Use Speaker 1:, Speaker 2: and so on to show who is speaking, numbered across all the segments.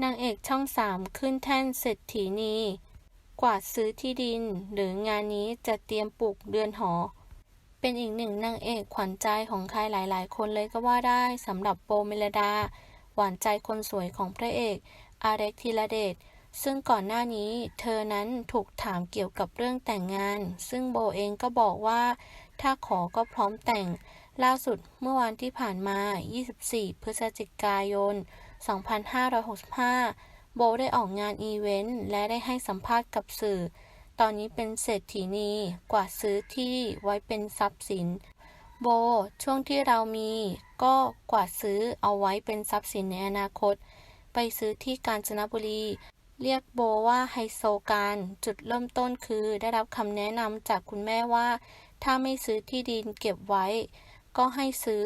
Speaker 1: นางเอกช่องสามขึ้นแท่นเศรษฐีนี กวาดซื้อที่ดิน หรืองานนี้จะเตรียมปลูกเรือนหอ เป็นอีกหนึ่งนางเอกขวัญใจของใครหลาย ๆ คนเลยก็ว่าได้สำหรับโบเมลดา หวานใจคนสวยของพระเอกอาเร็กธีระเดชซึ่งก่อนหน้านี้เธอนั้นถูกถามเกี่ยวกับเรื่องแต่งงาน ซึ่งโบเองก็บอกว่า ถ้าขอก็พร้อมแต่ง ล่าสุดเมื่อวันที่ผ่านมา 24 พฤศจิกายน 2565 โบได้ออกงานอีเวนต์และได้ให้สัมภาษณ์กับสื่อ ตอนนี้เป็นเศรษฐีนี กว่าซื้อที่ไว้เป็นทรัพย์สิน โบ ช่วงที่เรามี ก็กว่าซื้อเอาไว้เป็นทรัพย์สินในอนาคต ไปซื้อที่กาญจนบุรี เรียกโบว่าไฮโซการ จุดเริ่มต้นคือได้รับคำแนะนำจากคุณแม่ว่า ถ้าไม่ซื้อที่ดินเก็บไว้ ก็ให้ซื้อ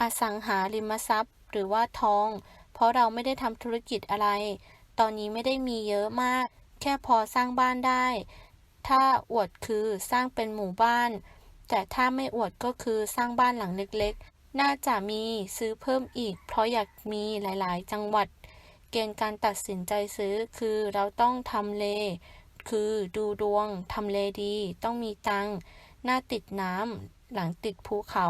Speaker 1: อสังหาริมทรัพย์ หรือว่าทอง เพราะเราไม่ได้ทำธุรกิจอะไร ตอนนี้ไม่ได้มีเยอะมาก แค่พอสร้างบ้านได้ ถ้าอวดคือสร้างเป็นหมู่บ้าน แต่ถ้าไม่อวดก็คือสร้างบ้านหลังเล็กๆ น่าจะมีซื้อเพิ่มอีก เพราะอยากมีหลายๆ จังหวัด เกณฑ์การตัดสินใจซื้อคือเราต้องทำเล คือดูดวงทำเลดี ต้องมีตังค์หน้าติดน้ำหลังติดภูเขา